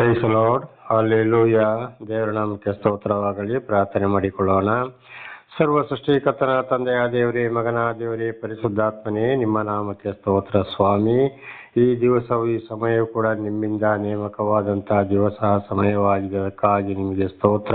Price lord alleluia ದೇವರ ನಾಮಕ್ಕೆ ಸ್ತೋತ್ರವಾಗಲಿ. ಪ್ರಾರ್ಥನೆ ಮಾಡಿಕೊಳ್ಳೋಣ. ಸರ್ವ ಸೃಷ್ಟಿಕರ್ತನ ತಂದೆಯ ದೇವರೇ, ಮಗನ ದೇವರೇ, ಪರಿಶುದ್ಧಾತ್ಮನೇ, ನಿಮ್ಮ ನಾಮಕ್ಕೆ ಸ್ತೋತ್ರ ಸ್ವಾಮಿ. ಈ ದಿವಸವು ಈ ಸಮಯವು ಕೂಡ ನಿಮ್ಮಿಂದ ನೇಮಕವಾದಂತಹ ದಿವಸ ಸಮಯವಾಗಿದ್ದಕ್ಕಾಗಿ ನಿಮಗೆ ಸ್ತೋತ್ರ.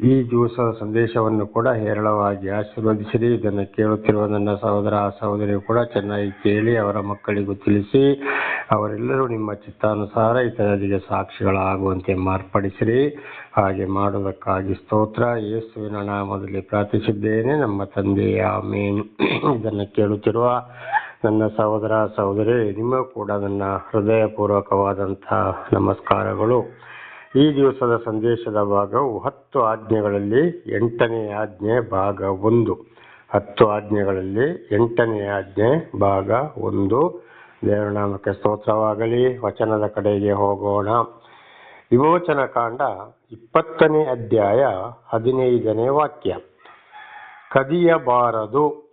ಈ ದಿವಸದ ಸಂದೇಶವನ್ನು ಕೂಡ ಹೇರಳವಾಗಿ ಆಶೀರ್ವದಿಸಿರಿ. ಇದನ್ನು ಕೇಳುತ್ತಿರುವ ನನ್ನ ಸಹೋದರ ಸಹೋದರಿ ಕೂಡ ಚೆನ್ನಾಗಿ ಕೇಳಿ ಅವರ ಮಕ್ಕಳಿಗೂ ತಿಳಿಸಿ, ಅವರೆಲ್ಲರೂ ನಿಮ್ಮ ಚಿತ್ತಾನುಸಾರ ಇತರರಿಗೆ ಸಾಕ್ಷಿಗಳಾಗುವಂತೆ ಮಾರ್ಪಡಿಸಿರಿ. ಹಾಗೆ ಮಾಡುವುದಕ್ಕಾಗಿ ಸ್ತೋತ್ರ. ಯೇಸುವಿನ ನಾಮದಲ್ಲಿ ಪ್ರಾರ್ಥಿಸಿದ್ದೇನೆ. ನಮ್ಮ ತಂದೆಯ ಆಮೇನ್. ಇದನ್ನು ಕೇಳುತ್ತಿರುವ ನನ್ನ ಸಹೋದರ, ಸಹೋದರಿ ನಿಮಗೂ ಕೂಡ ನನ್ನ ಹೃದಯಪೂರ್ವಕವಾದಂತಹ ನಮಸ್ಕಾರಗಳು. ಈ ದಿವಸದ ಸಂದೇಶದ ಭಾಗವು ಹತ್ತು ಆಜ್ಞೆಗಳಲ್ಲಿ ಎಂಟನೇ ಆಜ್ಞೆ ಭಾಗ ಒಂದು. ಹತ್ತು ಆಜ್ಞೆಗಳಲ್ಲಿ ಎಂಟನೇ ಆಜ್ಞೆ ಭಾಗ ಒಂದು. ದೇವನಾಮಕ್ಕೆ ಸ್ತೋತ್ರವಾಗಲಿ, ವಚನದ ಕಡೆಗೆ ಹೋಗೋಣ. ವಿಮೋಚನ ಕಾಂಡ ಇಪ್ಪತ್ತನೇ ಅಧ್ಯಾಯ ಹದಿನೈದನೇ ವಾಕ್ಯ. ಕದಿಯಬಾರದು.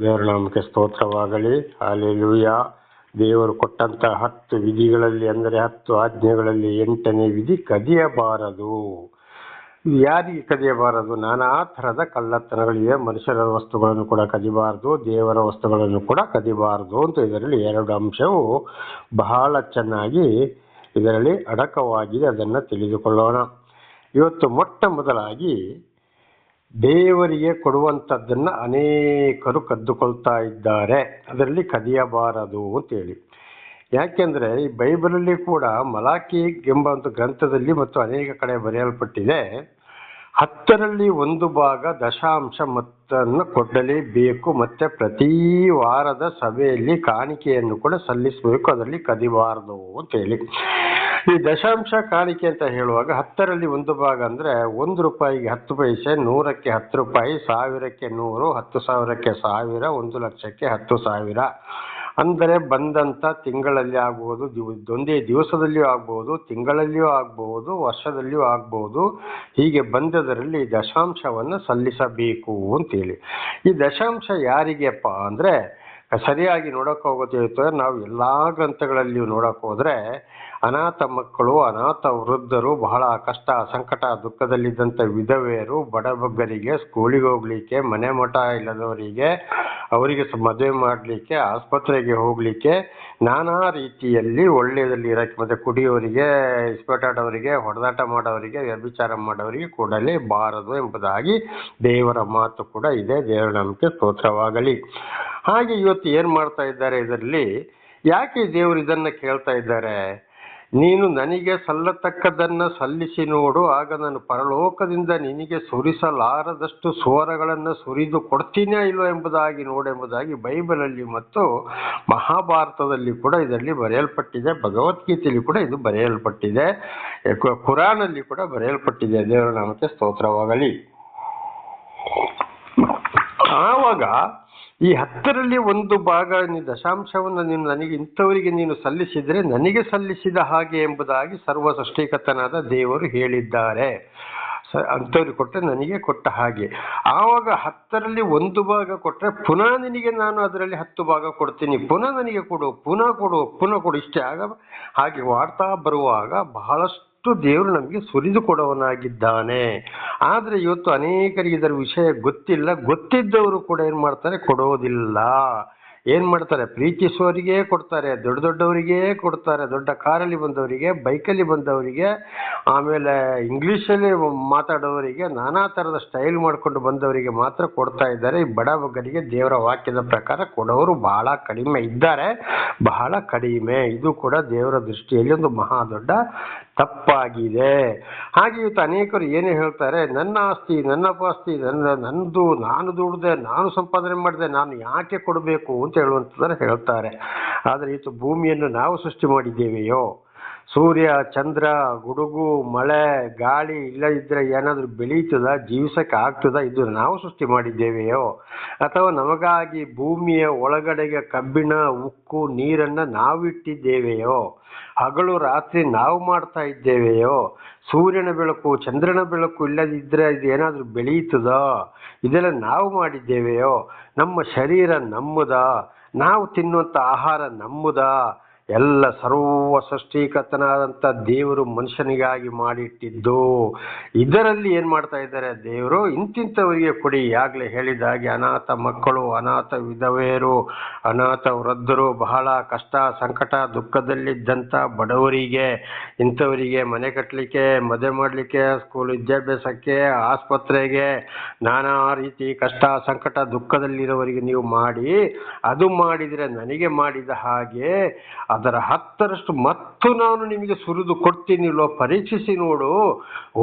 ದೇವರ ನಾಮಕ್ಕೆ ಸ್ತೋತ್ರವಾಗಲಿ. ಹಾಲೆಲೂಯ ದೇವರು ಕೊಟ್ಟಂತ ಹತ್ತು ವಿಧಿಗಳಲ್ಲಿ ಅಂದರೆ ಹತ್ತು ಆಜ್ಞೆಗಳಲ್ಲಿ ಎಂಟನೇ ವಿಧಿ ಕದಿಯಬಾರದು. ಯಾರಿಗೆ ಕದಿಯಬಾರದು? ನಾನಾ ಥರದ ಕಳ್ಳತನಗಳಿವೆ. ಮನುಷ್ಯರ ವಸ್ತುಗಳನ್ನು ಕೂಡ ಕದಿಬಾರದು, ದೇವರ ವಸ್ತುಗಳನ್ನು ಕೂಡ ಕದಿಬಾರದು ಅಂತ ಇದರಲ್ಲಿ ಎರಡು ಅಂಶವು ಬಹಳ ಚೆನ್ನಾಗಿ ಇದರಲ್ಲಿ ಅಡಕವಾಗಿದೆ. ಅದನ್ನು ತಿಳಿದುಕೊಳ್ಳೋಣ. ಇವತ್ತು ಮೊಟ್ಟ ಮೊದಲಾಗಿ ದೇವರಿಗೆ ಕೊಡುವಂಥದ್ದನ್ನು ಅನೇಕರು ಕದ್ದುಕೊಳ್ತಾ ಇದ್ದಾರೆ. ಅದರಲ್ಲಿ ಕದಿಯಬಾರದು ಅಂತೇಳಿ ಯಾಕೆಂದರೆ ಈ ಬೈಬಲಲ್ಲಿ ಕೂಡ ಮಲಾಖಿ ಎಂಬ ಒಂದು ಗ್ರಂಥದಲ್ಲಿ ಮತ್ತು ಅನೇಕ ಕಡೆ ಬರೆಯಲ್ಪಟ್ಟಿದೆ. ಹತ್ತರಲ್ಲಿ ಒಂದು ಭಾಗ ದಶಾಂಶ ಮೊತ್ತವನ್ನು ಕೊಡಲೇಬೇಕು ಮತ್ತೆ ಪ್ರತಿ ವಾರದ ಸಭೆಯಲ್ಲಿ ಕಾಣಿಕೆಯನ್ನು ಕೂಡ ಸಲ್ಲಿಸಬೇಕು. ಅದರಲ್ಲಿ ಕದಿಬಾರದು ಅಂತ ಹೇಳಿ. ಈ ದಶಾಂಶ ಕಾಣಿಕೆ ಅಂತ ಹೇಳುವಾಗ ಹತ್ತರಲ್ಲಿ ಒಂದು ಭಾಗ ಅಂದ್ರೆ ಒಂದು ರೂಪಾಯಿಗೆ ಹತ್ತು ಪೈಸೆ, ನೂರಕ್ಕೆ ಹತ್ತು ರೂಪಾಯಿ, ಸಾವಿರಕ್ಕೆ ನೂರು, ಹತ್ತು ಸಾವಿರಕ್ಕೆ ಸಾವಿರ, ಒಂದು ಲಕ್ಷಕ್ಕೆ ಹತ್ತು ಸಾವಿರ. ಅಂದರೆ ಬಂದಂಥ ತಿಂಗಳಲ್ಲಿ ಆಗ್ಬೋದು, ದಿವ್, ಒಂದೇ ದಿವಸದಲ್ಲಿಯೂ ಆಗ್ಬೋದು, ತಿಂಗಳಲ್ಲಿಯೂ ಆಗ್ಬೋದು, ವರ್ಷದಲ್ಲಿಯೂ ಆಗ್ಬೋದು. ಹೀಗೆ ಬಂದದರಲ್ಲಿ ದಶಾಂಶವನ್ನು ಸಲ್ಲಿಸಬೇಕು ಅಂತೇಳಿ. ಈ ದಶಾಂಶ ಯಾರಿಗೆಪ್ಪ ಅಂದರೆ, ಸರಿಯಾಗಿ ನೋಡಕ್ ನಾವು ಎಲ್ಲ ಗ್ರಂಥಗಳಲ್ಲಿಯೂ ನೋಡಕ್ ಹೋದ್ರೆ ಅನಾಥ ಮಕ್ಕಳು, ಅನಾಥ ವೃದ್ಧರು ಬಹಳ ಕಷ್ಟ, ಸಂಕಟ, ದುಃಖದಲ್ಲಿದ್ದಂಥ ವಿಧವೆಯರು ಬಡಬಗ್ಗರಿಗೆ ಸ್ಕೂಲಿಗೆ ಹೋಗ್ಲಿಕ್ಕೆ, ಮನೆ ಮಠ ಇಲ್ಲದವರಿಗೆ ಅವರಿಗೆ ಮದುವೆ ಮಾಡಲಿಕ್ಕೆ, ಆಸ್ಪತ್ರೆಗೆ ಹೋಗಲಿಕ್ಕೆ ನಾನಾ ರೀತಿಯಲ್ಲಿ ಒಳ್ಳೆಯದಲ್ಲಿ ಇರೋಕ್ಕೆ ಮತ್ತು ಕುಡಿಯೋರಿಗೆ ಇಸ್ಪೇಟಾಡೋರಿಗೆ ಹೊಡೆದಾಟ ಮಾಡೋರಿಗೆ, ವ್ಯಭಿಚಾರ ಮಾಡೋರಿಗೆ ಕೂಡಲೇ ಬಾರದು ಎಂಬುದಾಗಿ ದೇವರ ಮಾತು ಕೂಡ ಇದೆ. ದೇವರ ನಂಬಿಕೆ ಸ್ತೋತ್ರವಾಗಲಿ. ಹಾಗೆ ಇವತ್ತು ಏನು ಮಾಡ್ತಾ ಇದ್ದಾರೆ ಇದರಲ್ಲಿ? ಯಾಕೆ ದೇವರು ಇದನ್ನು ಕೇಳ್ತಾ ಇದ್ದಾರೆ? ನೀನು ನನಗೆ ಸಲ್ಲತಕ್ಕದನ್ನ ಸಲ್ಲಿಸಿ ನೋಡು, ಆಗ ನಾನು ಪರಲೋಕದಿಂದ ನಿನಗೆ ಸುರಿಸಲಾರದಷ್ಟು ಸ್ವರಗಳನ್ನು ಸುರಿದು ಕೊಡ್ತೀನೇ ಇಲ್ಲೋ ಎಂಬುದಾಗಿ ನೋಡೆಂಬುದಾಗಿ ಬೈಬಲಲ್ಲಿ ಮತ್ತು ಮಹಾಭಾರತದಲ್ಲಿ ಕೂಡ ಇದರಲ್ಲಿ ಬರೆಯಲ್ಪಟ್ಟಿದೆ, ಭಗವದ್ಗೀತೆಯಲ್ಲಿ ಕೂಡ ಇದು ಬರೆಯಲ್ಪಟ್ಟಿದೆ, ಕುರಾನಲ್ಲಿ ಕೂಡ ಬರೆಯಲ್ಪಟ್ಟಿದೆ. ದೇವರ ನಾಮಕ್ಕೆ ಸ್ತೋತ್ರವಾಗಲಿ. ಆವಾಗ ಈ ಹತ್ತರಲ್ಲಿ ಒಂದು ಭಾಗ ನೀ ದಶಾಂಶವನ್ನು ನೀನು ನನಗೆ ಇಂಥವರಿಗೆ ನೀನು ಸಲ್ಲಿಸಿದರೆ ನನಗೆ ಸಲ್ಲಿಸಿದ ಹಾಗೆ ಎಂಬುದಾಗಿ ಸರ್ವ ಸೃಷ್ಟಿಕರ್ತನಾದ ದೇವರು ಹೇಳಿದ್ದಾರೆ. ಸ ಅಂಥವ್ರಿಗೆ ಕೊಟ್ಟರೆ ನನಗೆ ಕೊಟ್ಟ ಹಾಗೆ. ಆವಾಗ ಹತ್ತರಲ್ಲಿ ಒಂದು ಭಾಗ ಕೊಟ್ಟರೆ ಪುನಃ ನಿನಗೆ ನಾನು ಅದರಲ್ಲಿ ಹತ್ತು ಭಾಗ ಕೊಡ್ತೀನಿ. ಪುನಃ ನನಗೆ ಕೊಡು, ಪುನಃ ಕೊಡು ಪುನಃ ಕೊಡು. ಇಷ್ಟೇ ಆಗ ಹಾಗೆ ವಾಡ್ತಾ ಬರುವಾಗ ಬಹಳಷ್ಟು ದೇವರು ನಮಗೆ ಸುರಿದು ಕೊಡವನಾಗಿದ್ದಾನೆ. ಆದರೆ ಇವತ್ತು ಅನೇಕರಿಗೆ ಇದರ ವಿಷಯ ಗೊತ್ತಿಲ್ಲ. ಗೊತ್ತಿದ್ದವರು ಕೂಡ ಏನು ಮಾಡ್ತಾರೆ? ಕೊಡೋದಿಲ್ಲ. ಏನ್ ಮಾಡ್ತಾರೆ? ಪ್ರೀತಿಸುವವರಿಗೆ ಕೊಡ್ತಾರೆ, ದೊಡ್ಡ ದೊಡ್ಡವರಿಗೆ ಕೊಡ್ತಾರೆ, ದೊಡ್ಡ ಕಾರಲ್ಲಿ ಬಂದವರಿಗೆ, ಬೈಕಲ್ಲಿ ಬಂದವರಿಗೆ, ಆಮೇಲೆ ಇಂಗ್ಲಿಷಲ್ಲಿ ಮಾತಾಡೋವರಿಗೆ, ನಾನಾ ಥರದ ಸ್ಟೈಲ್ ಮಾಡ್ಕೊಂಡು ಬಂದವರಿಗೆ ಮಾತ್ರ ಕೊಡ್ತಾ ಇದ್ದಾರೆ. ಈ ಬಡ ಬಗ್ಗರಿಗೆ ದೇವರ ವಾಕ್ಯದ ಪ್ರಕಾರ ಕೊಡೋರು ಬಹಳ ಕಡಿಮೆ ಇದ್ದಾರೆ. ಬಹಳ ಕಡಿಮೆ. ಇದು ಕೂಡ ದೇವರ ದೃಷ್ಟಿಯಲ್ಲಿ ಒಂದು ಮಹಾ ದೊಡ್ಡ ತಪ್ಪಾಗಿದೆ. ಹಾಗೆ ಇವತ್ತು ಅನೇಕರು ಏನೇ ಹೇಳ್ತಾರೆ, ನನ್ನ ಆಸ್ತಿ, ನನ್ನ ಪಾಸ್ತಿ ನನ್ನ, ನಂದು, ನಾನು ದುಡ್ದೆ, ನಾನು ಸಂಪಾದನೆ ಮಾಡಿದೆ, ನಾನು ಯಾಕೆ ಕೊಡಬೇಕು? ಅಂತ ಹೇಳುವಂಥದ್ದನ್ನು ಹೇಳ್ತಾರೆ. ಆದರೆ ಇವತ್ತು ಭೂಮಿಯನ್ನು ನಾವು ಸೃಷ್ಟಿ ಮಾಡಿದ್ದೇವೆಯೋ ಸೂರ್ಯ, ಚಂದ್ರ, ಗುಡುಗು, ಮಳೆ, ಗಾಳಿ ಇಲ್ಲದಿದ್ದರೆ ಏನಾದರೂ ಬೆಳೀತದ? ಜೀವಿಸಕ್ಕೆ ಆಗ್ತದ? ಇದು ನಾವು ಸೃಷ್ಟಿ ಮಾಡಿದ್ದೇವೆಯೋ? ಅಥವಾ ನಮಗಾಗಿ ಭೂಮಿಯ ಒಳಗಡೆಗೆ ಕಬ್ಬಿಣ, ಉಕ್ಕು, ನೀರನ್ನು ನಾವಿಟ್ಟಿದ್ದೇವೆಯೋ? ಹಗಲು, ರಾತ್ರಿ ನಾವು ಮಾಡ್ತಾ ಇದ್ದೇವೆಯೋ? ಸೂರ್ಯನ ಬೆಳಕು, ಚಂದ್ರನ ಬೆಳಕು ಇಲ್ಲದಿದ್ದರೆ ಇದು ಏನಾದರೂ ಬೆಳೆಯುತ್ತದ ಇದೆಲ್ಲ ನಾವು ಮಾಡಿದ್ದೇವೆಯೋ? ನಮ್ಮ ಶರೀರ ನಮ್ಮದ? ನಾವು ತಿನ್ನುವಂಥ ಆಹಾರ ನಮ್ಮದ? ಎಲ್ಲ ಸರ್ವ ಸೃಷ್ಟಿಕರ್ತನಾದಂಥ ದೇವರು ಮನುಷ್ಯನಿಗಾಗಿ ಮಾಡಿಟ್ಟಿದ್ದು. ಇದರಲ್ಲಿ ಏನು ಮಾಡ್ತಾ ಇದ್ದಾರೆ ದೇವರು? ಇಂತಿಂಥವರಿಗೆ ಕೊಡಿ. ಆಗಲೇ ಹೇಳಿದ ಹಾಗೆ ಅನಾಥ ಮಕ್ಕಳು, ಅನಾಥ ವಿಧವೆಯರು, ಅನಾಥ ವೃದ್ಧರು, ಬಹಳ ಕಷ್ಟ, ಸಂಕಟ, ದುಃಖದಲ್ಲಿದ್ದಂಥ ಬಡವರಿಗೆ, ಇಂಥವರಿಗೆ ಮನೆ ಕಟ್ಟಲಿಕ್ಕೆ ಮದುವೆ ಮಾಡಲಿಕ್ಕೆ, ಸ್ಕೂಲ್ ವಿದ್ಯಾಭ್ಯಾಸಕ್ಕೆ, ಆಸ್ಪತ್ರೆಗೆ, ನಾನಾ ರೀತಿ ಕಷ್ಟ, ಸಂಕಟ, ದುಃಖದಲ್ಲಿರೋವರಿಗೆ ನೀವು ಮಾಡಿ. ಅದು ಮಾಡಿದರೆ ನನಗೆ ಮಾಡಿದ ಹಾಗೆ ಅದರ ಹತ್ತರಷ್ಟು ಮತ್ತು ನಾನು ನಿಮಗೆ ಸುರಿದು ಕೊಡ್ತೀನಿಲ್ಲೋ ಪರೀಕ್ಷಿಸಿ ನೋಡು.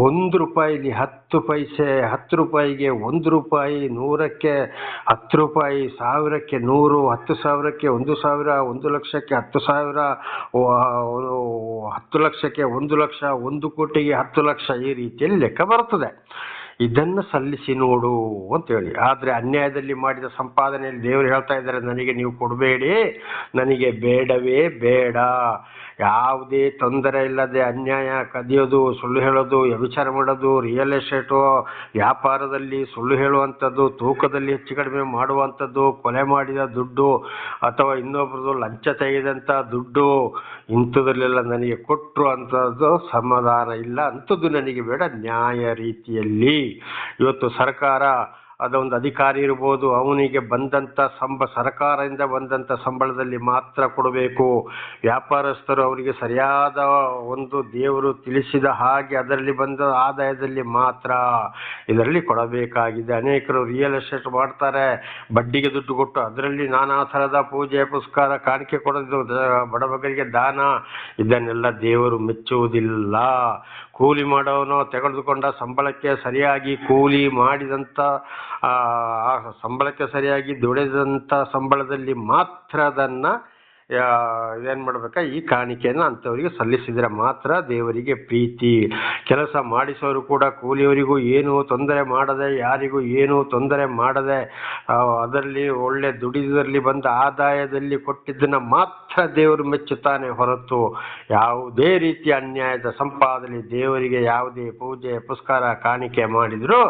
ಒಂದು ರೂಪಾಯಿಲಿ ಹತ್ತು ಪೈಸೆ, ಹತ್ತು ರೂಪಾಯಿಗೆ ಒಂದು ರೂಪಾಯಿ, ನೂರಕ್ಕೆ ಹತ್ತು ರೂಪಾಯಿ, ಸಾವಿರಕ್ಕೆ ನೂರು, ಹತ್ತು ಸಾವಿರಕ್ಕೆ ಒಂದು ಸಾವಿರ, ಒಂದು ಲಕ್ಷಕ್ಕೆ ಹತ್ತು ಸಾವಿರ ಹತ್ತು ಲಕ್ಷಕ್ಕೆ ಒಂದು ಲಕ್ಷ, ಒಂದು ಕೋಟಿಗೆ ಹತ್ತು ಲಕ್ಷ ಈ ರೀತಿಯಲ್ಲಿ ಲೆಕ್ಕ ಬರ್ತದೆ ಇದನ್ನು ಸಲ್ಲಿಸಿ ನೋಡು ಅಂತ ಹೇಳಿ. ಆದರೆ ಅನ್ಯಾಯದಲ್ಲಿ ಮಾಡಿದ ಸಂಪಾದನೆಯಲ್ಲಿ ದೇವರು ಹೇಳ್ತಾ ಇದ್ದಾರೆ, ನನಗೆ ನೀವು ಕೊಡಬೇಡಿ, ನನಗೆ ಬೇಡವೇ ಬೇಡ. ಯಾವುದೇ ತೊಂದರೆ ಇಲ್ಲದೆ ಅನ್ಯಾಯ ಕದಿಯೋದು, ಸುಳ್ಳು ಹೇಳೋದು, ವ್ಯಭಿಚಾರ ಮಾಡೋದು ರಿಯಲ್ ಎಸ್ಟೇಟು ವ್ಯಾಪಾರದಲ್ಲಿ ಸುಳ್ಳು ಹೇಳುವಂಥದ್ದು, ತೂಕದಲ್ಲಿ ಹೆಚ್ಚು ಕಡಿಮೆ ಮಾಡುವಂಥದ್ದು, ಕೊಲೆ ಮಾಡಿದ ದುಡ್ಡು ಅಥವಾ ಇನ್ನೊಬ್ಬರದು ಲಂಚ ತೆಗೆದಂಥ ದುಡ್ಡು ಇಂಥದ್ರಲ್ಲೆಲ್ಲ ನನಗೆ ಕೊಟ್ಟರು ಅಂಥದ್ದು ಸಮಾಧಾನ ಇಲ್ಲ. ಅಂಥದ್ದು ನನಗೆ ಬೇಡ. ನ್ಯಾಯ ರೀತಿಯಲ್ಲಿ ಇವತ್ತು ಸರ್ಕಾರ ಅದೊಂದು ಅಧಿಕಾರಿ ಇರ್ಬೋದು, ಅವನಿಗೆ ಬಂದಂಥ ಸಂಬ, ಸರ್ಕಾರದಿಂದ ಬಂದಂಥ ಸಂಬಳದಲ್ಲಿ ಮಾತ್ರ ಕೊಡಬೇಕು. ವ್ಯಾಪಾರಸ್ಥರು ಅವರಿಗೆ ಸರಿಯಾದ ಒಂದು ದೇವರು ತಿಳಿಸಿದ ಹಾಗೆ ಅದರಲ್ಲಿ ಬಂದ ಆದಾಯದಲ್ಲಿ ಮಾತ್ರ ಇದರಲ್ಲಿ ಕೊಡಬೇಕಾಗಿದೆ. ಅನೇಕರು ರಿಯಲ್ ಎಸ್ಟೇಟ್ ಮಾಡ್ತಾರೆ, ಬಡ್ಡಿಗೆ ದುಡ್ಡು ಕೊಟ್ಟು, ಅದರಲ್ಲಿ ನಾನಾ ಥರದ ಪೂಜೆ ಪುರಸ್ಕಾರ ಕಾಣಿಕೆ ಕೊಡೋದು ಬಡಬಗರಿಗೆ ದಾನ, ಇದನ್ನೆಲ್ಲ ದೇವರು ಮೆಚ್ಚುವುದಿಲ್ಲ. ಕೂಲಿ ಮಾಡೋನು, ತೆಗೆದುಕೊಂಡ ಸಂಬಳಕ್ಕೆ ಸರಿಯಾಗಿ ಕೂಲಿ ಮಾಡಿದಂಥ ಆ ಸಂಬಳಕ್ಕೆ ಸರಿಯಾಗಿ ದುಡಿದಂಥ ಸಂಬಳದಲ್ಲಿ ಮಾತ್ರ ಅದನ್ನು ಏನು ಮಾಡ್ಬೇಕಾ? ಈ ಕಾಣಿಕೆಯನ್ನು ಅಂಥವರಿಗೆ ಸಲ್ಲಿಸಿದರೆ ಮಾತ್ರ ದೇವರಿಗೆ ಪ್ರೀತಿ. ಕೆಲಸ ಮಾಡಿಸೋರು ಕೂಡ ಕೂಲಿಯವರಿಗೂ ಏನು ತೊಂದರೆ ಮಾಡದೆ, ಯಾರಿಗೂ ಏನು ತೊಂದರೆ ಮಾಡದೆ ಅದರಲ್ಲಿ ಒಳ್ಳೆ ದುಡಿದರಲ್ಲಿ ಬಂದ ಆದಾಯದಲ್ಲಿ ಕೊಟ್ಟಿದ್ದನ್ನು ಮಾತ್ರ ದೇವರು ಮೆಚ್ಚುತ್ತಾನೆ ಹೊರತು ಯಾವುದೇ ರೀತಿಯ ಅನ್ಯಾಯದ ಸಂಪಾದನೆ ದೇವರಿಗೆ ಯಾವುದೇ ಪೂಜೆ, ಪುಸ್ಕಾರ, ಕಾಣಿಕೆ ಮಾಡಿದರೂ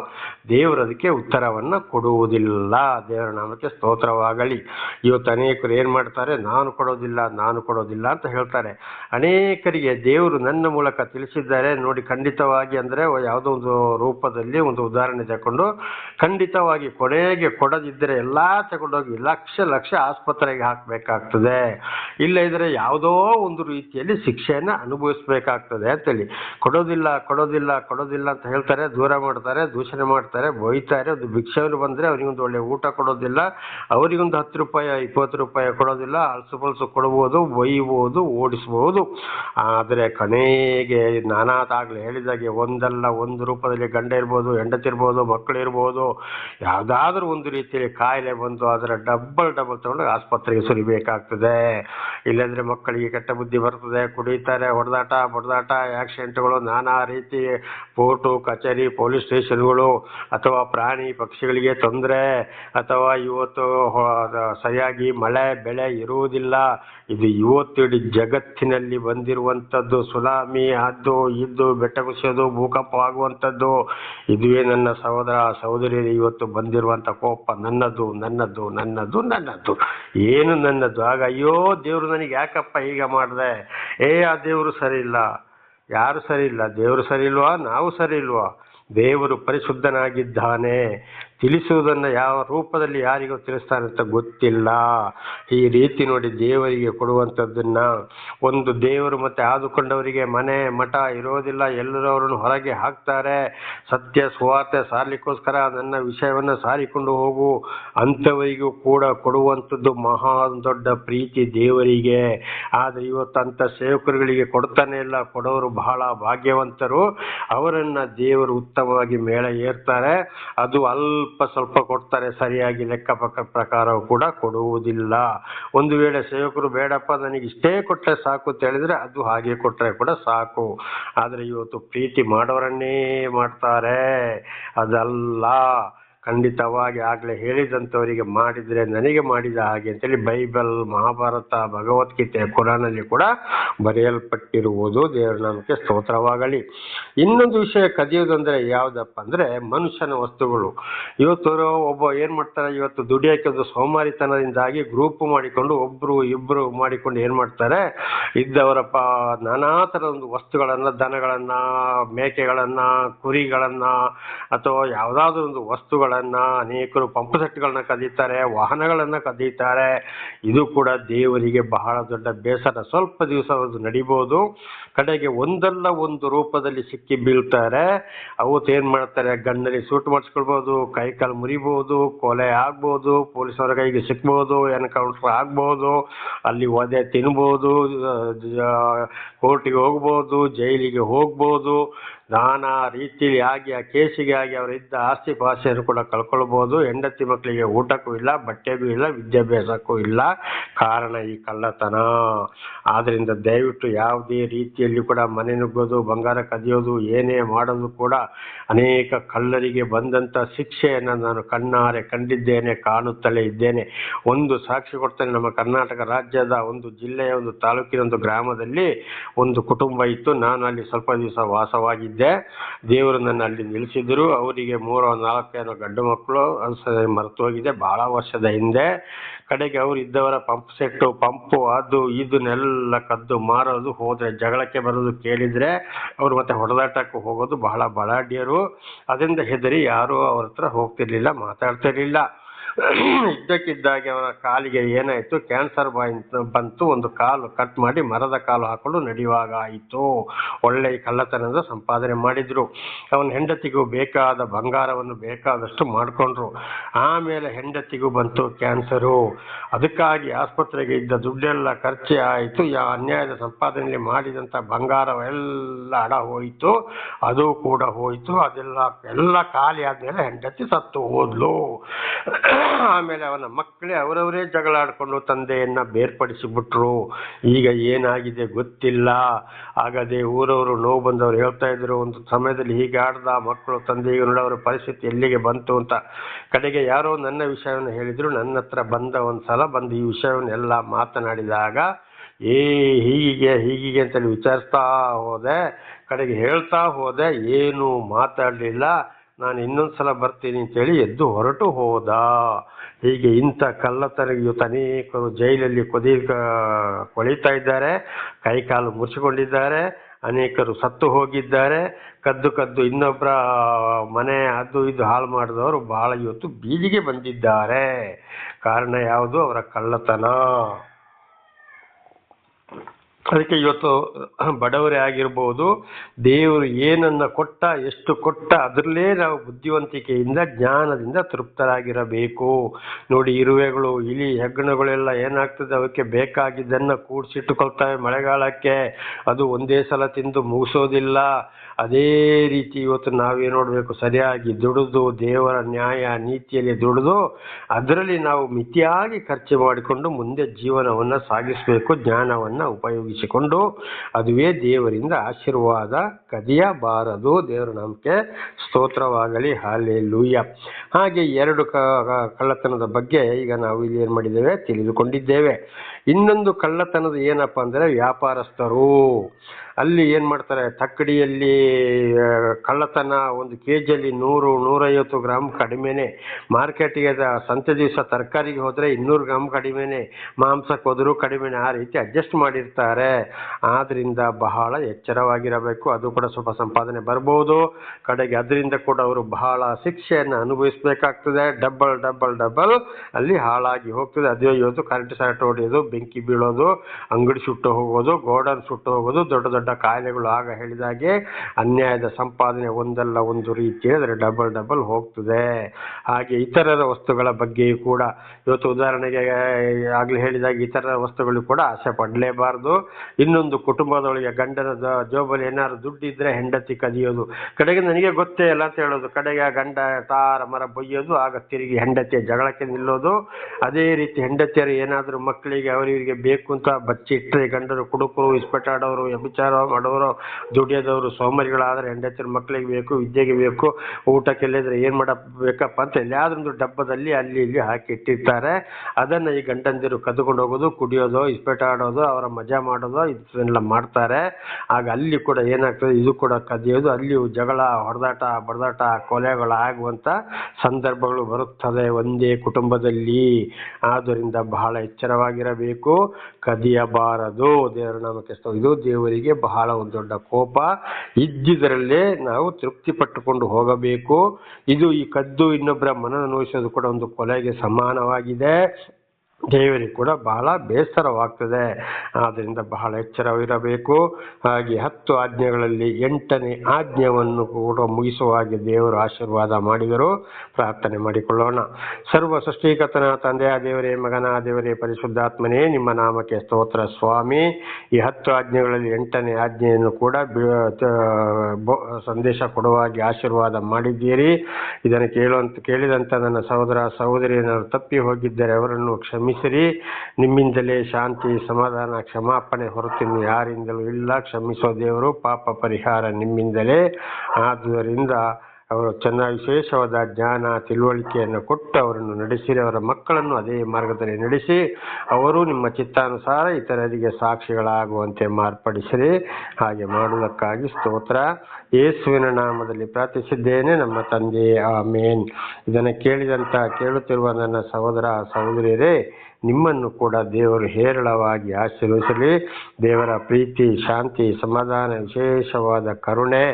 ದೇವರು ಅದಕ್ಕೆ ಉತ್ತರವನ್ನು ಕೊಡುವುದಿಲ್ಲ. ದೇವರ ನಾಮಕ್ಕೆ ಸ್ತೋತ್ರವಾಗಲಿ. ಇವತ್ತು ಅನೇಕರು ಏನು ಮಾಡ್ತಾರೆ? ನಾನು ಕೊಡೋದಿಲ್ಲ, ನಾನು ಕೊಡೋದಿಲ್ಲ ಅಂತ ಹೇಳ್ತಾರೆ. ಅನೇಕರಿಗೆ ದೇವರು ನನ್ನ ಮೂಲಕ ತಿಳಿಸಿದ್ದಾರೆ. ನೋಡಿ, ಖಂಡಿತವಾಗಿ ಅಂದರೆ ಯಾವುದೋ ಒಂದು ರೂಪದಲ್ಲಿ ಒಂದು ಉದಾಹರಣೆ ತಗೊಂಡು ಖಂಡಿತವಾಗಿ ಕೊನೆಗೆ ಕೊಡದಿದ್ದರೆ ಎಲ್ಲ ತಗೊಂಡೋಗಿ ಲಕ್ಷ ಲಕ್ಷ ಆಸ್ಪತ್ರೆಗೆ ಹಾಕಬೇಕಾಗ್ತದೆ. ಇಲ್ಲ ಇದ್ರೆ ಯಾವುದೋ ಒಂದು ರೀತಿಯಲ್ಲಿ ಶಿಕ್ಷೆಯನ್ನು ಅನುಭವಿಸಬೇಕಾಗ್ತದೆ ಅಂತೇಳಿ. ಕೊಡೋದಿಲ್ಲ ಕೊಡೋದಿಲ್ಲ ಕೊಡೋದಿಲ್ಲ ಅಂತ ಹೇಳ್ತಾರೆ, ದೂರ ಮಾಡ್ತಾರೆ, ದೂಷಣೆ ಮಾಡ್ತಾರೆ, ಬೈತಾರೆ, ಒಂದು ಭಿಕ್ಷೆಯವರು ಬಂದರೆ ಅವರಿಗೊಂದು ಒಳ್ಳೆ ಊಟ ಕೊಡೋದಿಲ್ಲ, ಅವರಿಗೊಂದು ಹತ್ತು ರೂಪಾಯಿ, ಇಪ್ಪತ್ತು ರೂಪಾಯಿ ಕೊಡೋದಿಲ್ಲ ಅಲ್ಸು ಪಲ್ಸು ಕೊಡ್ಬೋದು ಒಯ್ಬೋದು ಓಡಿಸ್ಬೋದು ಆದರೆ ಕೊನೆಗೆ ನಾನಾದಾಗಲೇ ಹೇಳಿದಾಗೆ ಒಂದಲ್ಲ, ಒಂದು ರೂಪದಲ್ಲಿ ಗಂಡ ಇರ್ಬೋದು, ಹೆಂಡತಿ ಮಕ್ಕಳಿರ್ಬೋದು ಯಾವುದಾದ್ರೂ ಒಂದು ರೀತಿಯಲ್ಲಿ ಕಾಯಿಲೆ ಬಂದು ಅದರ ಡಬ್ಬಲ್ ಡಬಲ್ ತಗೊಂಡು ಆಸ್ಪತ್ರೆಗೆ ಸುರಿಬೇಕಾಗ್ತದೆ. ಇಲ್ಲಾಂದ್ರೆ ಮಕ್ಕಳಿಗೆ ಕೆಟ್ಟ ಬುದ್ಧಿ ಬರ್ತದೆ, ಕುಡಿತಾರೆ, ಹೊಡೆದಾಟ, ಬಡದಾಟ ಆ್ಯಕ್ಸಿಡೆಂಟ್ಗಳು ನಾನಾ ರೀತಿ ಕೋರ್ಟು, ಕಚೇರಿ, ಪೊಲೀಸ್ ಸ್ಟೇಷನ್ಗಳು, ಅಥವಾ ಪ್ರಾಣಿ ಪಕ್ಷಿಗಳಿಗೆ ತೊಂದರೆ, ಅಥವಾ ಇವತ್ತು ಸರಿಯಾಗಿ ಮಳೆ, ಬೆಳೆ ಇರುವುದಿಲ್ಲ. ಇದು ಇವತ್ತಿಡೀ ಜಗತ್ತಿನಲ್ಲಿ ಬಂದಿರುವಂಥದ್ದು ಸುನಾಮಿ, ಅದು, ಇದು ಬೆಟ್ಟ ಕುಸಿಯೋದು ಭೂಕಂಪ ಆಗುವಂಥದ್ದು ಇದುವೇ ನನ್ನ ಸಹೋದರ ಸಹೋದರಿಯರು ಇವತ್ತು ಬಂದಿರುವಂಥ ಕೋಪ ನನ್ನದು ನನ್ನದು ನನ್ನದು ನನ್ನದು, ಏನು ನನ್ನದು? ಆಗ ಅಯ್ಯೋ, ದೇವರು ನನಗೆ ಯಾಕಪ್ಪ ಈಗ ಮಾಡಿದೆ? ಏ, ಆ ದೇವರು ಸರಿ ಇಲ್ಲ ಯಾರು ಸರಿ ಇಲ್ಲ ದೇವರು ಸರಿ ಇಲ್ವಾ ನಾವು ಸರಿ ಇಲ್ವಾ ದೇವರು ಪರಿಶುದ್ಧನಾಗಿದ್ದಾನೆ. ತಿಳಿಸುವುದನ್ನು ಯಾವ ರೂಪದಲ್ಲಿ ಯಾರಿಗೂ ತಿಳಿಸ್ತಾರೆ ಅಂತ ಗೊತ್ತಿಲ್ಲ. ಈ ರೀತಿ ನೋಡಿ ದೇವರಿಗೆ ಕೊಡುವಂಥದ್ದನ್ನು ಒಂದು ದೇವರು ಮತ್ತೆ ಆದುಕೊಂಡವರಿಗೆ ಮನೆ ಮಠ ಇರೋದಿಲ್ಲ, ಎಲ್ಲರೂ ಅವರನ್ನು ಹೊರಗೆ ಹಾಕ್ತಾರೆ. ಸತ್ಯ ಸುವಾರ್ತೆ ಸಾರಲಿಕ್ಕೋಸ್ಕರ ನನ್ನ ವಿಷಯವನ್ನು ಸಾರಿಕೊಂಡು ಹೋಗು. ಅಂಥವರಿಗೂ ಕೂಡ ಕೊಡುವಂಥದ್ದು ಮಹಾ ದೊಡ್ಡ ಪ್ರೀತಿ ದೇವರಿಗೆ. ಆದರೆ ಇವತ್ತು ಅಂಥ ಸೇವಕರುಗಳಿಗೆ ಕೊಡ್ತಾನೆ ಇಲ್ಲ, ಕೊಡೋರು ಬಹಳ ಭಾಗ್ಯವಂತರು. ಅವರನ್ನು ದೇವರು ಉತ್ತಮವಾಗಿ ಮೇಳ ಏರ್ತಾರೆ. ಅದು ಅಲ್ಪ ಸ್ವಲ್ಪ ಸ್ವಲ್ಪ ಕೊಡ್ತಾರೆ ಸರಿಯಾಗಿ ಲೆಕ್ಕಪಕ್ಕ ಪ್ರಕಾರವೂ ಪ್ರಕಾರ ಕೂಡ ಕೊಡುವುದಿಲ್ಲ. ಒಂದು ವೇಳೆ ಸೇವಕರು ಬೇಡಪ್ಪ, ನನಗೆ ಇಷ್ಟೇ ಕೊಟ್ಟರೆ ಸಾಕು ಅಂತ ಹೇಳಿದ್ರೆ ಅದು ಹಾಗೆ ಕೊಟ್ಟರೆ ಕೂಡ ಸಾಕು. ಆದರೆ ಇವತ್ತು ಪ್ರೀತಿ ಮಾಡೋರನ್ನೇ ಮಾಡ್ತಾರೆ. ಅದಲ್ಲ. ಖಂಡಿತವಾಗಿ ಆಗಲೇ ಹೇಳಿದಂಥವರಿಗೆ ಮಾಡಿದರೆ ನನಗೆ ಮಾಡಿದ ಹಾಗೆ ಅಂತೇಳಿ ಬೈಬಲ್, ಮಹಾಭಾರತ, ಭಗವದ್ಗೀತೆ, ಕುರಾನಲ್ಲಿ ಕೂಡ ಬರೆಯಲ್ಪಟ್ಟಿರುವುದು ದೇವರ ನಾಮಕ್ಕೆ ಸ್ತೋತ್ರವಾಗಲಿ. ಇನ್ನೊಂದು ವಿಷಯ ಕದಿಯೋದಂದ್ರೆ ಯಾವುದಪ್ಪ ಅಂದ್ರೆ ಮನುಷ್ಯನ ವಸ್ತುಗಳು. ಇವತ್ತು ಒಬ್ಬ ಏನ್ ಮಾಡ್ತಾರೆ ಇವತ್ತು ದುಡಿಯೋಕೆ ಒಂದು ಸೋಮಾರಿತನದಿಂದಾಗಿ ಗ್ರೂಪ್ ಮಾಡಿಕೊಂಡು ಒಬ್ರು ಇಬ್ರು ಮಾಡಿಕೊಂಡು ಏನ್ ಮಾಡ್ತಾರೆ, ಇದ್ದವರಪ್ಪ ನಾನಾ ಥರದ ಒಂದು ವಸ್ತುಗಳನ್ನ, ದನಗಳನ್ನ, ಮೇಕೆಗಳನ್ನ, ಕುರಿಗಳನ್ನ ಅಥವಾ ಯಾವುದಾದ್ರೂ ಒಂದು ವಸ್ತುಗಳನ್ನ ಅನೇಕರು ಪಂಪ್ ಸೆಟ್ಗಳನ್ನ ಕದೀತಾರೆ, ವಾಹನಗಳನ್ನ ಕದೀತಾರೆ. ಇದು ಕೂಡ ದೇವರಿಗೆ ಬಹಳ ದೊಡ್ಡ ಬೇಸರ. ಸ್ವಲ್ಪ ದಿವಸ ಅದು ನಡಿಬೋದು. ಕಡೆಗೆ ಒಂದಲ್ಲ ಒಂದು ರೂಪದಲ್ಲಿ ಸಿಕ್ಕಿ ಬೀಳ್ತಾರೆ. ಅವತ್ತು ಏನ್ ಮಾಡ್ತಾರೆ? ಗಂಡಲ್ಲಿ ಸೂಟ್ ಮಾಡಿಸ್ಕೊಳ್ಬೋದು ಕೈ ಕಾಲು ಮುರಿಬೋದು, ಕೊಲೆ ಆಗ್ಬೋದು ಪೊಲೀಸರ ಕೈಗೆ ಸಿಕ್ಬೋದು, ಎನ್ಕೌಂಟರ್ ಆಗ್ಬೋದು, ಅಲ್ಲಿ ಒದೆ ತಿನ್ಬೋದು ಕೋರ್ಟಿಗೆ ಹೋಗ್ಬೋದು, ಜೈಲಿಗೆ ಹೋಗ್ಬೋದು. ನಾನಾ ರೀತಿಯಲ್ಲಿ ಆಗಿ, ಆ ಕೇಸಿಗೆ ಆಗಿ ಅವರಿದ್ದ ಆಸ್ತಿ ಪಾಸ್ತಿಯನ್ನು ಕೂಡ ಕಳ್ಕೊಳ್ಬೋದು. ಹೆಂಡತಿ ಮಕ್ಕಳಿಗೆ ಊಟಕ್ಕೂ ಇಲ್ಲ, ಬಟ್ಟೆಗೂ ಇಲ್ಲ, ವಿದ್ಯಾಭ್ಯಾಸಕ್ಕೂ ಇಲ್ಲ. ಕಾರಣ ಈ ಕಳ್ಳತನ. ಆದ್ದರಿಂದ ದಯವಿಟ್ಟು ಯಾವುದೇ ರೀತಿಯಲ್ಲಿ ಕೂಡ ಮನೆ ನುಗ್ಗೋದು, ಬಂಗಾರ ಕದಿಯೋದು, ಏನೇ ಮಾಡೋದು ಕೂಡ ಅನೇಕ ಕಳ್ಳರಿಗೆ ಬಂದಂಥ ಶಿಕ್ಷೆಯನ್ನು ನಾನು ಕಣ್ಣಾರೆ ಕಂಡಿದ್ದೇನೆ, ಕಾಣುತ್ತಲೇ ಇದ್ದೇನೆ. ಒಂದು ಸಾಕ್ಷಿ ಕೊಡ್ತೇನೆ, ನಮ್ಮ ಕರ್ನಾಟಕ ರಾಜ್ಯದ ಒಂದು ಜಿಲ್ಲೆಯ ಒಂದು ತಾಲೂಕಿನ ಒಂದು ಗ್ರಾಮದಲ್ಲಿ ಒಂದು ಕುಟುಂಬ ಇತ್ತು. ನಾನು ಅಲ್ಲಿ ಸ್ವಲ್ಪ ದಿವಸ ವಾಸವಾಗಿದ್ದೆ. ದೇವರು ನನ್ನ ಅಲ್ಲಿ ನಿಲ್ಲಿಸಿದ್ರು. ಅವರಿಗೆ ಮೂರು ನಾಲ್ಕೇನೋ ಗಂಡು ಮಕ್ಕಳು ಅದು ಮರೆತು ಹೋಗಿದೆ. ಬಹಳ ವರ್ಷದ ಹಿಂದೆ ಕಡೆಗೆ ಅವರು ಇದ್ದವರ ಪಂಪ್ ಸೆಟ್ಟು, ಪಂಪು ಅದು ಇದನ್ನೆಲ್ಲ ಕದ್ದು ಮಾರೋದು, ಹೋದರೆ ಜಗಳಕ್ಕೆ ಬರೋದು ಕೇಳಿದ್ರೆ ಅವರು ಮತ್ತೆ ಹೊಡೆದಾಟಕ್ಕೆ ಹೋಗೋದು ಬಹಳ ಬಲಾಢ್ಯರು ಅದರಿಂದ ಹೆದರಿ ಯಾರೂ ಅವ್ರ ಹತ್ರ ಹೋಗ್ತಿರ್ಲಿಲ್ಲ, ಮಾತಾಡ್ತಿರ್ಲಿಲ್ಲ. ಇದ್ದಕ್ಕಿದ್ದಾಗೆ ಅವರ ಕಾಲಿಗೆ ಏನಾಯಿತು? ಕ್ಯಾನ್ಸರ್ ಬಂತು. ಒಂದು ಕಾಲು ಕಟ್ ಮಾಡಿ ಮರದ ಕಾಲು ಹಾಕೊಂಡು ನಡೆಯುವಾಗ ಆಯಿತು. ಒಳ್ಳೆ ಕಳ್ಳತನದ ಸಂಪಾದನೆ ಮಾಡಿದ್ರು. ಅವನ ಹೆಂಡತಿಗೂ ಬೇಕಾದ ಬಂಗಾರವನ್ನು ಬೇಕಾದಷ್ಟು ಮಾಡಿಕೊಂಡ್ರು. ಆಮೇಲೆ ಹೆಂಡತಿಗೂ ಬಂತು ಕ್ಯಾನ್ಸರು. ಅದಕ್ಕಾಗಿ ಆಸ್ಪತ್ರೆಗೆ ಇದ್ದ ದುಡ್ಡೆಲ್ಲ ಖರ್ಚೆ ಆಯಿತು. ಯಾ ಅನ್ಯಾಯದ ಸಂಪಾದನೆಯಲ್ಲಿ ಮಾಡಿದಂಥ ಬಂಗಾರವೆಲ್ಲ ಅಡ ಹೋಯಿತು. ಅದು ಕೂಡ ಹೋಯಿತು. ಅದೆಲ್ಲ, ಎಲ್ಲ ಖಾಲಿ ಆದಮೇಲೆ ಹೆಂಡತಿ ಸತ್ತು ಹೋದ್ಲು. ಆಮೇಲೆ ಅವನ ಮಕ್ಕಳೇ ಅವರವರೇ ಜಗಳಾಡಿಕೊಂಡು ತಂದೆಯನ್ನ ಬೇರ್ಪಡಿಸಿ ಬಿಟ್ರು ಈಗ ಏನಾಗಿದೆ ಗೊತ್ತಿಲ್ಲ. ಆಗದೆ ಊರವರು ನೋವು ಬಂದವರು ಹೇಳ್ತಾ ಇದ್ರು, ಒಂದು ಸಮಯದಲ್ಲಿ ಹೀಗೆ ಆಡ್ದ ಮಕ್ಕಳು ತಂದೆಗೆ ಅವರ ಪರಿಸ್ಥಿತಿ ಎಲ್ಲಿಗೆ ಬಂತು ಅಂತ. ಕಡೆಗೆ ಯಾರೋ ನನ್ನ ವಿಷಯವನ್ನು ಹೇಳಿದರು, ನನ್ನ ಹತ್ರ ಬಂದ ಒಂದು ಸಲ ಬಂದು ಈ ವಿಷಯವನ್ನೆಲ್ಲ ಮಾತನಾಡಿದಾಗ, ಏ ಹೀಗೆ ಹೀಗೆ ಅಂತೇಳಿ ವಿಚಾರಿಸ್ತಾ ಹೋದೆ. ಕಡೆಗೆ ಹೇಳ್ತಾ ಹೋದೆ, ಏನು ಮಾತಾಡಲಿಲ್ಲ. ನಾನು ಇನ್ನೊಂದು ಸಲ ಬರ್ತೀನಿ ಅಂತೇಳಿ ಎದ್ದು ಹೊರಟು ಹೋದ. ಹೀಗೆ ಇಂಥ ಇವತ್ತು ಅನೇಕರು ಜೈಲಲ್ಲಿ ಕೊದಿ ಕೊಳಿತಾ ಇದ್ದಾರೆ ಕೈ ಕಾಲು ಮುರಿಸಿಕೊಂಡಿದ್ದಾರೆ ಅನೇಕರು ಸತ್ತು ಹೋಗಿದ್ದಾರೆ. ಕದ್ದು ಕದ್ದು ಇನ್ನೊಬ್ಬರ ಮನೆ ಅದು ಇದು ಹಾಳು ಮಾಡಿದವರು ಬಹಳ ಇವತ್ತು ಬೀದಿಗೆ ಬಂದಿದ್ದಾರೆ. ಕಾರಣ ಯಾವುದು? ಅವರ ಕಳ್ಳತನ. ಅದಕ್ಕೆ ಇವತ್ತು ಬಡವರೇ ಆಗಿರ್ಬೋದು, ದೇವರು ಏನನ್ನ ಕೊಟ್ಟ, ಎಷ್ಟು ಕೊಟ್ಟ ಅದರಲ್ಲೇ ನಾವು ಬುದ್ಧಿವಂತಿಕೆಯಿಂದ, ಜ್ಞಾನದಿಂದ ತೃಪ್ತರಾಗಿರಬೇಕು. ನೋಡಿ, ಇರುವೆಗಳು, ಇಲಿ, ಹೆಗ್ಗಣಗಳೆಲ್ಲ ಏನಾಗ್ತದೆ ಅವಕ್ಕೆ ಬೇಕಾಗಿದ್ದನ್ನು ಕೂಡಿಸಿಟ್ಟುಕೊಳ್ತವೆ ಮಳೆಗಾಲಕ್ಕೆ. ಅದು ಒಂದೇ ಸಲ ತಿಂದು ಮುಗಿಸೋದಿಲ್ಲ. ಅದೇ ರೀತಿ ಇವತ್ತು ನಾವೇ ನೋಡಬೇಕು, ಸರಿಯಾಗಿ ದುಡಿದು ದೇವರ ನ್ಯಾಯ ನೀತಿಯಲ್ಲಿ ದುಡಿದು ಅದರಲ್ಲಿ ನಾವು ಮಿತಿಯಾಗಿ ಖರ್ಚು ಮಾಡಿಕೊಂಡು ಮುಂದೆ ಜೀವನವನ್ನು ಸಾಗಿಸಬೇಕು, ಜ್ಞಾನವನ್ನು ಉಪಯೋಗಿಸಿಕೊಂಡು ಅದುವೇ ದೇವರಿಂದ ಆಶೀರ್ವಾದ ಕದಿಯಬಾರದು. ದೇವರ ನಂಬಿಕೆ ಸ್ತೋತ್ರವಾಗಲಿ ಹಾಲೆ ಲೂಯ್ಯ ಹಾಗೆ ಎರಡು ಕಳ್ಳತನದ ಬಗ್ಗೆ ಈಗ ನಾವು ಇಲ್ಲಿ ಏನು ಮಾಡಿದ್ದೇವೆ? ತಿಳಿದುಕೊಂಡಿದ್ದೇವೆ. ಇನ್ನೊಂದು ಕಳ್ಳತನದ ಏನಪ್ಪ ಅಂದರೆ ವ್ಯಾಪಾರಸ್ಥರು. ಅಲ್ಲಿ ಏನು ಮಾಡ್ತಾರೆ, ತಕ್ಕಡಿಯಲ್ಲಿ ಕಳ್ಳತನ ಒಂದು ಕೆ ಜಿಯಲ್ಲಿ ನೂರು, ನೂರೈವತ್ತು ಗ್ರಾಮ್ ಕಡಿಮೆನೆ. ಮಾರ್ಕೆಟಿಗೆ ದ- ಸಂತೆ ದಿವಸ ತರಕಾರಿಗೆ ಹೋದರೆ ಇನ್ನೂರು ಗ್ರಾಮ್ ಕಡಿಮೆನೆ. ಮಾಂಸಕ್ಕೆ ಹೋದರೂ ಕಡಿಮೆನೆ. ಆ ರೀತಿ ಅಡ್ಜಸ್ಟ್ ಮಾಡಿರ್ತಾರೆ. ಆದ್ರಿಂದ ಬಹಳ ಎಚ್ಚರವಾಗಿರಬೇಕು. ಅದು ಕೂಡ ಸ್ವಲ್ಪ ಸಂಪಾದನೆ ಬರಬಹುದು ಕಡೆಗೆ ಅದರಿಂದ ಕೂಡ ಅವರು ಬಹಳ ಶಿಕ್ಷೆಯನ್ನು ಅನುಭವಿಸಬೇಕಾಗ್ತದೆ. ಡಬಲ್ ಡಬಲ್ ಡಬಲ್ ಅಲ್ಲಿ ಹಾಳಾಗಿ ಹೋಗ್ತದೆ. ಅದೇ ಇವತ್ತು ಕರೆಂಟ್ ಶಾರ್ಟ್ ಹೊಡೆಯೋದು, ಬೆಂಕಿ ಬೀಳೋದು, ಅಂಗಡಿ ಸುಟ್ಟು ಹೋಗೋದು, ಗೋಡನ್ ಸುಟ್ಟು ಹೋಗೋದು, ದೊಡ್ಡ ದೊಡ್ಡ ಕಾಯಿಲೆಗಳು ಆಗ ಹೇಳಿದಾಗೆ ಅನ್ಯಾಯದ ಸಂಪಾದನೆ ಒಂದಲ್ಲ ಒಂದು ರೀತಿ ಅಂದರೆ ಡಬಲ್ ಡಬಲ್ ಹೋಗ್ತದೆ. ಹಾಗೆ ಇತರರ ವಸ್ತುಗಳ ಬಗ್ಗೆಯೂ ಕೂಡ ಇವತ್ತು ಉದಾಹರಣೆಗೆ ಆಗಲಿ ಹೇಳಿದಾಗ ಇತರ ವಸ್ತುಗಳು ಕೂಡ ಆಸೆ ಪಡಲೇಬಾರ್ದು. ಇನ್ನೊಂದು ಕುಟುಂಬದೊಳಗೆ ಗಂಡನ ಜೋಬಲ್ಲಿ ಏನಾದ್ರು ದುಡ್ಡಿದ್ರೆ ಹೆಂಡತಿ ಕದಿಯೋದು. ಕಡೆಗೆ ನನಗೆ ಗೊತ್ತೇ ಇಲ್ಲ ಅಂತ ಹೇಳೋದು. ಕಡೆಗೆ ಆ ಗಂಡ ತಾರ ಮರ ಬೊಯ್ಯೋದು, ಆಗ ತಿರುಗಿ ಹೆಂಡತಿಯ ಜಗಳಕ್ಕೆ ನಿಲ್ಲೋದು. ಅದೇ ರೀತಿ ಹೆಂಡತಿಯರು ಏನಾದರೂ ಮಕ್ಕಳಿಗೆ ಅವರಿಗೆ ಬೇಕು ಅಂತ ಬಚ್ಚಿಟ್ಟರೆ ಗಂಡರು ಕುಡುಕರು ಇಸ್ಪೆಟಾಡೋರು ವ್ಯಭಿಚಾರ ಬಡವರು ಬಡವರು, ದುಡಿಯೋದವರು, ಸೋಮಾರಿಗಳಾದರೆ ಹೆಂಡತಿರ ಮಕ್ಕಳಿಗೆ ಬೇಕು, ವಿದ್ಯೆಗೆ ಬೇಕು, ಊಟಕ್ಕೆ ಎಲ್ಲಿದ್ರೆ ಏನು ಮಾಡಬೇಕಪ್ಪ ಅಂತ ಎಲ್ಲಿಯಾದ್ರೊಂದು ಡಬ್ಬದಲ್ಲಿ ಅಲ್ಲಿ ಇಲ್ಲಿ ಹಾಕಿ ಇಟ್ಟಿರ್ತಾರೆ. ಅದನ್ನು ಈ ಗಂಡಂದಿರು ಕದ್ಕೊಂಡು ಹೋಗೋದು, ಕುಡಿಯೋದು, ಇಸ್ಪೇಟ ಆಡೋದು, ಅವರ ಮಜಾ ಮಾಡೋದು, ಇದನ್ನೆಲ್ಲ ಮಾಡ್ತಾರೆ. ಆಗ ಅಲ್ಲಿ ಕೂಡ ಏನಾಗ್ತದೆ, ಇದು ಕೂಡ ಕದಿಯೋದು, ಅಲ್ಲಿ ಜಗಳ, ಹೊಡೆದಾಟ, ಬಡದಾಟ ಕೊಲೆಗಳಾಗುವಂಥ ಸಂದರ್ಭಗಳು ಬರುತ್ತದೆ ಒಂದೇ ಕುಟುಂಬದಲ್ಲಿ. ಆದ್ದರಿಂದ ಬಹಳ ಎಚ್ಚರವಾಗಿರಬೇಕು. ಕದಿಯಬಾರದು. ದೇವರ ನಾಮಕ್ಕೆ ಇದು ದೇವರಿಗೆ ಬಹಳ ಒಂದು ದೊಡ್ಡ ಕೋಪ. ಇದ್ದಿದ್ದರಲ್ಲೇ ನಾವು ತೃಪ್ತಿ ಪಟ್ಟುಕೊಂಡು ಹೋಗಬೇಕು. ಇದು ಈ ಕದ್ದು ಇನ್ನೊಬ್ಬರ ಮನ ನೋಯಿಸೋದು ಕೂಡ ಒಂದು ಕೊಲೆಗೆ ಸಮಾನವಾಗಿದೆ. ದೇವರಿಗೆ ಕೂಡ ಬಹಳ ಬೇಸರವಾಗ್ತದೆ. ಆದ್ದರಿಂದ ಬಹಳ ಎಚ್ಚರವಿರಬೇಕು. ಹಾಗೆ ಹತ್ತು ಆಜ್ಞೆಗಳಲ್ಲಿ ಎಂಟನೇ ಆಜ್ಞೆಯನ್ನು ಕೂಡ ಮುಗಿಸುವ ಹಾಗೆ ದೇವರು ಆಶೀರ್ವಾದ ಮಾಡಿದರು. ಪ್ರಾರ್ಥನೆ ಮಾಡಿಕೊಳ್ಳೋಣ. ಸರ್ವ ಸೃಷ್ಟಿಕರ್ತನ ತಂದೆಯ ದೇವರೇ, ಮಗನ ದೇವರೇ, ಪರಿಶುದ್ಧಾತ್ಮನೇ, ನಿಮ್ಮ ನಾಮಕ್ಕೆ ಸ್ತೋತ್ರ ಸ್ವಾಮಿ. ಈ ಹತ್ತು ಆಜ್ಞೆಗಳಲ್ಲಿ ಎಂಟನೇ ಆಜ್ಞೆಯನ್ನು ಕೂಡ ಸಂದೇಶ ಕೊಡುವ ಹಾಗೆ ಆಶೀರ್ವಾದ ಮಾಡಿದ್ದೀರಿ. ಇದನ್ನು ಕೇಳುವಂತ ಕೇಳಿದಂಥ ನನ್ನ ಸಹೋದರ, ಸಹೋದರಿಯರು ತಪ್ಪಿ ಹೋಗಿದ್ದರೆ ಅವರನ್ನು ಕ್ಷಮಿಸಿರಿ. ನಿಮ್ಮಿಂದಲೇ ಶಾಂತಿ ಸಮಾಧಾನ ಕ್ಷಮಾಪಣೆ ಹೊರತಿನ್ನು ಯಾರಿಂದಲೂ ಇಲ್ಲ ಕ್ಷಮಿಸೋ ದೇವರು ಪಾಪ ಪರಿಹಾರ ನಿಮ್ಮಿಂದಲೇ. ಆದುದರಿಂದ ಅವರು ಚೆನ್ನಾಗಿ ವಿಶೇಷವಾದ ಜ್ಞಾನ, ತಿಳುವಳಿಕೆಯನ್ನು ಕೊಟ್ಟು ಅವರನ್ನು ನಡೆಸಿರಿ, ಅವರ ಮಕ್ಕಳನ್ನು ಅದೇ ಮಾರ್ಗದಲ್ಲಿ ನಡೆಸಿ, ಅವರು ನಿಮ್ಮ ಚಿತ್ತಾನುಸಾರ ಇತರರಿಗೆ ಸಾಕ್ಷಿಗಳಾಗುವಂತೆ ಮಾರ್ಪಡಿಸಿರಿ. ಹಾಗೆ ಮಾಡುವುದಕ್ಕಾಗಿ ಸ್ತೋತ್ರ. ಯೇಸುವಿನ ನಾಮದಲ್ಲಿ ಪ್ರಾರ್ಥಿಸಿದ್ದೇನೆ, ನಮ್ಮ ತಂದೆ, ಆಮೇನ್. ಇದನ್ನು ಕೇಳಿದಂತ ಕೇಳುತ್ತಿರುವ ನನ್ನ ಸಹೋದರ, ಸಹೋದರಿಯರೇ, ನಿಮ್ಮನ್ನು ಕೂಡ ದೇವರು ಹೇರಳವಾಗಿ ಆಶೀರ್ವದಿಸಲಿ. ದೇವರ ಪ್ರೀತಿ, ಶಾಂತಿ, ಸಮಾಧಾನ, ವಿಶೇಷವಾದ ಕರುಣೆ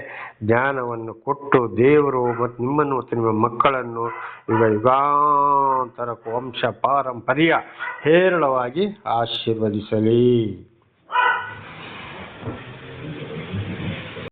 ಜ್ಞಾನವನ್ನು ಕೊಟ್ಟು ದೇವರು ಮತ್ತು ನಿಮ್ಮನ್ನು ಮತ್ತು ನಿಮ್ಮ ಮಕ್ಕಳನ್ನು ಯುಗ ಯುಗಾಂತರ ವಂಶ ಪಾರಂಪರ್ಯ ಹೇರಳವಾಗಿ ಆಶೀರ್ವದಿಸಲಿ.